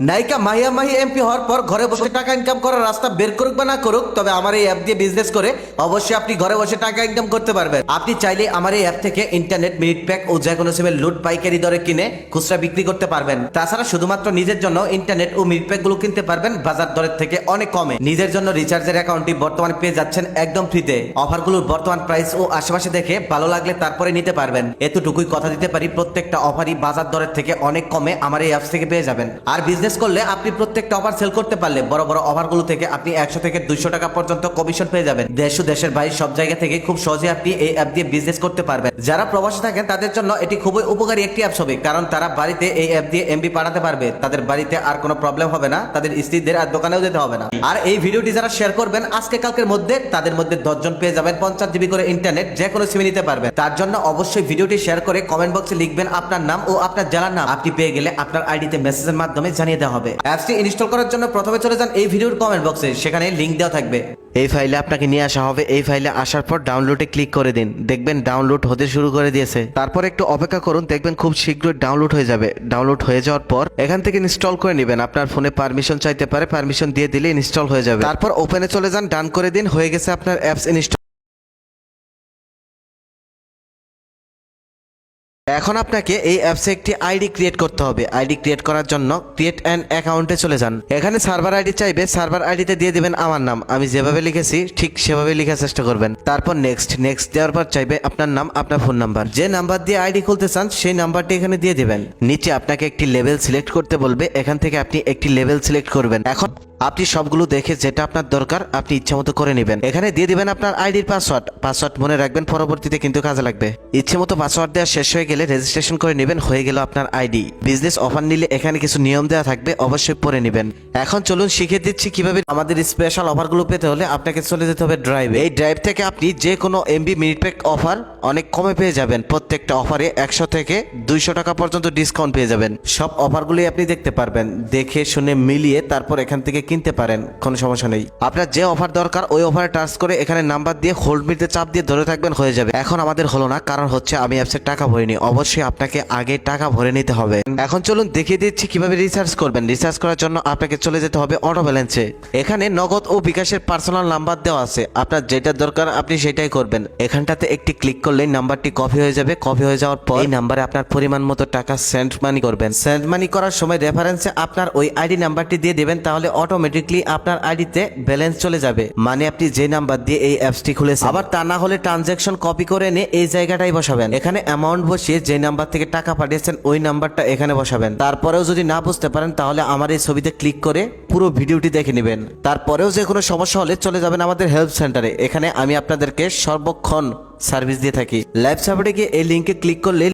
নায়িকা মাহিয়া মাহি এমপি হওয়ার পর ঘরে বসে টাকা ইনকাম করার রাস্তা বের করুক বা না করুক, তবে আমার এই অ্যাপ দিয়ে বিজনেস করে অবশ্যই আপনি ঘরে বসে টাকা ইনকাম করতে পারবেন। আপনি চাইলে আমার এই অ্যাপ থেকে ইন্টারনেট মিনিট প্যাক ও যে কোনো সিমের লুট পাইকারি দরে কিনে খুচরা বিক্রি করতে পারবেন। তাছাড়া শুধুমাত্র নিজের জন্য ইন্টারনেট ও মিনিট প্যাকগুলো কিনতে পারবেন, বাজার দরের থেকে অনেক কমে। নিজের জন্য রিচার্জের অ্যাকাউন্টটি বর্তমানে পেয়ে যাচ্ছেন একদম ফ্রিতে অফারগুলোর বর্তমান প্রাইস ও আশেপাশে দেখে ভালো লাগলে তারপরে নিতে পারবেন। এতটুকুই কথা দিতে পারি, প্রত্যেকটা অফারই বাজার দরের থেকে অনেক কমে আমার এই অ্যাপস থেকে পেয়ে যাবেন। আর বিজনেস করলে আপনি প্রত্যেকটা অফার সেল করতে পারলে বড় বড় অফারগুলো থেকে আপনি একশো থেকে দুইশো টাকা পর্যন্ত কমিশন পেয়ে যাবেন। দেশ দেশের বাইরে সব জায়গা থেকে খুব সহজে আপনি এই অ্যাপ দিয়ে বিজনেস করতে পারবেন। যারা প্রবাসী থাকেন, তাদের জন্য এটি খুবই উপকারী একটি অ্যাপস হবে কারণ তারা বাড়িতে এই অ্যাপ দিয়ে এমবি পাঠাতে পারবে। তাদের বাড়িতে আর কোনো প্রবলেম হবে না, তাদের স্ত্রীদের আর দোকানেও যেতে হবে না। আর এই ভিডিওটি যারা শেয়ার করবেন, আজকে কালকের মধ্যে তাদের মধ্যে দশজন পেয়ে যাবেন পঞ্চাশ জিবি করে ইন্টারনেট যে কোনো সিমে নিতে পারবেন। তার জন্য অবশ্যই ভিডিওটি শেয়ার করে কমেন্ট বক্সে লিখবেন আপনার নাম ও আপনার জেলার নাম। আপনি পেয়ে গেলে আপনার আইডিতে মেসেজের মাধ্যমে জানিয়ে দেওয়া হবে। অ্যাপসটি ইনস্টল করার জন্য প্রথমে চলে যান এই ভিডিওর কমেন্ট বক্সে সেখানে লিংক দেওয়া থাকবে। এই ফাইলে আপনাকে নিয়ে আসা হবে। এই ফাইলে আসার পর ডাউনলোডে ক্লিক করে দিন। দেখবেন ডাউনলোড হতে শুরু করে দিয়েছে। তারপর একটু অপেক্ষা করুন দেখবেন খুব শীঘ্রই ডাউনলোড হয়ে যাবে। ডাউনলোড হয়ে যাওয়ার পর এখান থেকে ইনস্টল করে নেবেন। আপনার ফোনে পারমিশন চাইতে পারে। পারমিশন দিয়ে দিলে ইনস্টল হয়ে যাবে। তারপর ওপেনে চলে যান ডান করে দিন। হয়ে গেছে আপনার অ্যাপস ইনস্টল এখন আপনাকে এই অ্যাপসে একটি আইডি ক্রিয়েট করতে হবে। আইডি ক্রিয়েট করার জন্য ক্রিয়েট অ্যান অ্যাকাউন্টে চলে যান। এখানে সার্ভার আইডি চাইবে, সার্ভার আইডিতে দিয়ে দিবেন আমার নাম। আমি যেভাবে লিখেছি, ঠিক সেভাবে লেখার চেষ্টা করবেন। তারপর নেক্সট নেক্সট দেওয়ার পর চাইবে আপনার নাম, আপনার ফোন নাম্বার যে নাম্বার দিয়ে আইডি খুলতে চান, সেই নাম্বারটি এখানে দিয়ে দিবেন। নিচে আপনাকে একটি লেভেল সিলেক্ট করতে বলবে। এখান থেকে আপনি একটি লেভেল সিলেক্ট করবেন। এখন আপনি সবগুলো দেখে যেটা আপনার দরকার আপনি ইচ্ছা মতো করে নেবেন। এখানে দিয়ে দিবেন আপনার আইডির পাসওয়ার্ড। পাসওয়ার্ড মনে রাখবেন, পরবর্তীতে কিন্তু কাজে লাগবে। ইচ্ছে মতো পাসওয়ার্ড দেওয়া শেষ হয়ে গেলে রেজিস্ট্রেশন করে নেবেন, হয়ে গেল আপনার আইডি। বিজনেস অফার নিলে এখানে কিছু নিয়ম দেওয়া থাকবে, অবশ্যই পড়ে নেবেন। এখন চলুন শিখে দিচ্ছি কীভাবে আমাদের স্পেশাল অফারগুলো পেতে হলে আপনাকে চলে যেতে হবে ড্রাইভে এই ড্রাইভ থেকে আপনি যে কোনো এমবি মিনিট প্যাক অফার অনেক কমে পেয়ে যাবেন। প্রত্যেকটা অফারে একশো থেকে দুইশো টাকা পর্যন্ত ডিসকাউন্ট পেয়ে যাবেন। সব অফারগুলোই আপনি দেখতে পারবেন। দেখে, শুনে, মিলিয়ে তারপর এখান থেকে কিনতে পারেন। কোনো সমস্যা নেই। আপনার যে অফার দরকার, ওই অফারে টাচ করে এখানে নাম্বার দিয়ে হোল্ড মিটে চাপ দিয়ে ধরে থাকবেন, হয়ে যাবে। এখন আমাদের হলো না, কারণ হচ্ছে আমি অ্যাপসের টাকা ভরিনি। অবশ্যই আপনাকে আগে টাকা ভরে নিতে হবে। এখন চলুন দেখিয়ে দিচ্ছি কীভাবে রিচার্জ করবেন। রিচার্জ করার জন্য আপনাকে চলে যেতে হবে অটো ব্যালেন্সে এখানে নগদ ও বিকাশের পার্সোনাল নাম্বার দেওয়া আছে। আপনার যেটা দরকার, আপনি সেটাই করবেন। এখানটাতে একটি ক্লিক করলেই নাম্বারটি কপি হয়ে যাবে। কপি হয়ে যাওয়ার পর এই নাম্বারে আপনার পরিমাণ মতো টাকা সেন্ড মানি করবেন। সেন্ড মানি করার সময় রেফারেন্সে আপনার ওই আইডি নাম্বারটি দিয়ে দেবেন তাহলে অটোমেটিকলি আপনার আইডিতে ব্যালেন্স চলে যাবে। মানে আপনি যে নাম্বার দিয়ে এই অ্যাপসটি খুলেছেন। আবার তা না হলে ট্রানজ্যাকশন কপি করে নিয়ে এই জায়গাটাই বসাবেন। এখানে অ্যামাউন্ট বসিয়ে যে নাম্বার থেকে টাকা পাঠিয়েছেন ওই নাম্বারটা এখানে বসাবেন। তারপরেও যদি না বুঝতে পারেন তাহলে আমার এই ছবিতে ক্লিক করে পুরো ভিডিওটি দেখে নেবেন। তারপরেও যে কোনো সমস্যা হলে চলে যাবেন আমাদের হেল্প সেন্টারে এখানে আমি আপনাদেরকে সর্বক্ষণ সার্ভিস দিয়ে থাকি। লাইভ সাপোর্টে গিয়ে এই লিঙ্কে ক্লিক করলে